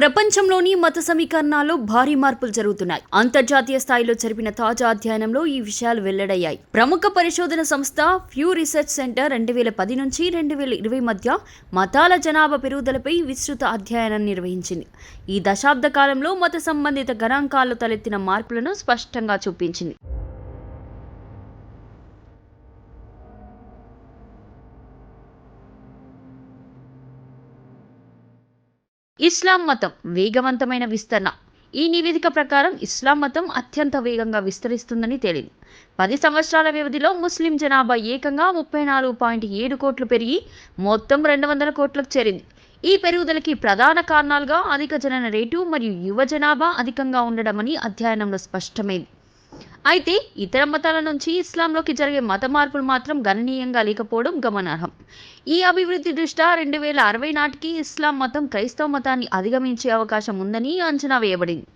ప్రపంచంలోని మత సమీకరణాల్లో భారీ మార్పులు జరుగుతున్నాయి. అంతర్జాతీయ స్థాయిలో జరిపిన తాజా అధ్యయనంలో ఈ విషయాలు వెల్లడయ్యాయి. ప్రముఖ పరిశోధన సంస్థ ఫ్యూ రీసెర్చ్ సెంటర్ రెండు వేల పది నుంచి రెండు వేల ఇరవై మధ్య మతాల జనాభా పెరుగుదలపై విస్తృత అధ్యయనం నిర్వహించింది. ఈ దశాబ్ద కాలంలో మత సంబంధిత గణాంకాల్లో తలెత్తిన మార్పులను స్పష్టంగా చూపించింది. ఇస్లాం మతం వేగవంతమైన విస్తరణ. ఈ నివేదిక ప్రకారం ఇస్లాం మతం అత్యంత వేగంగా విస్తరిస్తుందని తేలింది. పది సంవత్సరాల వ్యవధిలో ముస్లిం జనాభా ఏకంగా ముప్పై నాలుగు పాయింట్ ఏడు కోట్లు పెరిగి మొత్తం రెండు వందల కోట్లకు చేరింది. ఈ పెరుగుదలకి ప్రధాన కారణాలుగా అధిక జనన రేటు మరియు యువ జనాభా అధికంగా ఉండడమని అధ్యయనంలో స్పష్టమైంది. అయితే ఇతర మతాల నుంచి ఇస్లాంలోకి జరిగే మత మార్పులు మాత్రం గణనీయంగా లేకపోవడం గమనార్హం. ఈ అభివృద్ధి దృష్ట్యా రెండు వేల అరవై నాటికి ఇస్లాం మతం క్రైస్తవ మతాన్ని అధిగమించే అవకాశం ఉందని అంచనా వేయబడింది.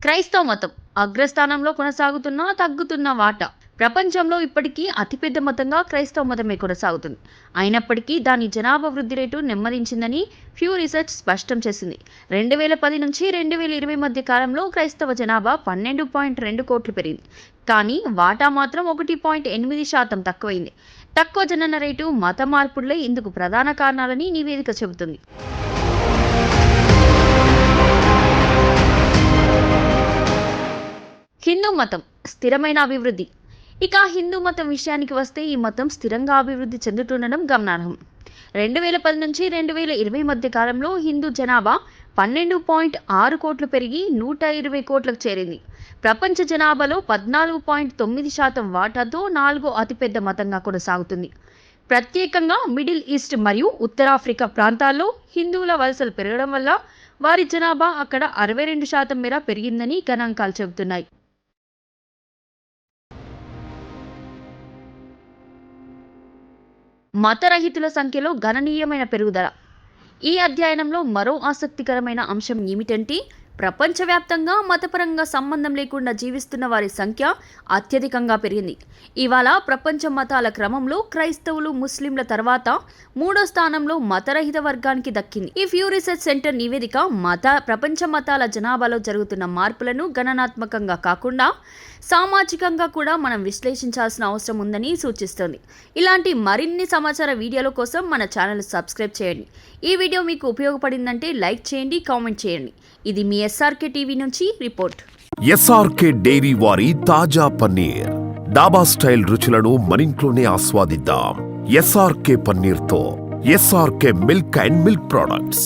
క్రైస్తవ మతం అగ్రస్థానంలో కొనసాగుతున్న తగ్గుతున్న వాటా. ప్రపంచంలో ఇప్పటికీ అతిపెద్ద మతంగా క్రైస్తవ మతమే కొనసాగుతుంది. అయినప్పటికీ దాని జనాభా వృద్ధి రేటు నెమ్మదించిందని ఫ్యూ రీసెర్చ్ స్పష్టం చేసింది. రెండు వేల పది నుంచి రెండు వేల ఇరవై మధ్య కాలంలో క్రైస్తవ జనాభా పన్నెండు పాయింట్ రెండు కోట్లు పెరిగింది. కానీ వాటా మాత్రం ఒకటి పాయింట్ ఎనిమిది శాతం తక్కువైంది. తక్కువ జనన రేటు మత మార్పులే ఇందుకు ప్రధాన కారణాలని నివేదిక చెబుతుంది. హిందూ మతం స్థిరమైన అభివృద్ధి ఇక హిందూ మతం విషయానికి వస్తే ఈ మతం స్థిరంగా అభివృద్ధి చెందుతుండడం గమనార్హం. రెండు వేల పది నుంచి రెండు వేల ఇరవై మధ్య కాలంలో హిందూ జనాభా పన్నెండు పాయింట్ ఆరు కోట్లు పెరిగి నూట ఇరవై కోట్లకు చేరింది. ప్రపంచ జనాభాలో పద్నాలుగు పాయింట్ తొమ్మిది శాతం వాటాతో నాలుగో అతిపెద్ద మతంగా కొనసాగుతుంది. ప్రత్యేకంగా మిడిల్ ఈస్ట్ మరియు ఉత్తరాఫ్రికా ప్రాంతాల్లో హిందువుల వలసలు పెరగడం వల్ల వారి జనాభా అక్కడ అరవై రెండు శాతం మేర పెరిగిందని గణాంకాలు చెబుతున్నాయి. మతరహితుల సంఖ్యలో గణనీయమైన పెరుగుదల. ఈ అధ్యయనంలో మరో ఆసక్తికరమైన అంశం ఏమిటంటే ప్రపంచవ్యాప్తంగా మతపరంగా సంబంధం లేకుండా జీవిస్తున్న వారి సంఖ్య అత్యధికంగా పెరిగింది. ఇవాళ ప్రపంచ మతాల క్రమంలో క్రైస్తవులు ముస్లింల తర్వాత మూడో స్థానంలో మతరహిత వర్గానికి దక్కింది. ఈ ఫ్యూ రీసెర్చ్ సెంటర్ నివేదిక మత ప్రపంచ మతాల జనాభాలో జరుగుతున్న మార్పులను గణనాత్మకంగా కాకుండా సామాజికంగా కూడా మనం విశ్లేషించాల్సిన అవసరం ఉందని సూచిస్తుంది. ఇలాంటి మరిన్ని సమాచార వీడియోల కోసం మన ఛానల్ సబ్స్క్రైబ్ చేయండి. ఈ వీడియో మీకు ఉపయోగపడిందంటే లైక్ చేయండి కామెంట్ చేయండి. ఇది మీ ఎస్ఆర్కే టీవీ నుంచి రిపోర్ట్. ఎస్ఆర్కే డైరీ వారి తాజా పన్నీర్. డాబా స్టైల్ రుచులను మనింట్లోనే ఆస్వాదిద్దాం. SRK పన్నీర్తో SRK milk and milk products.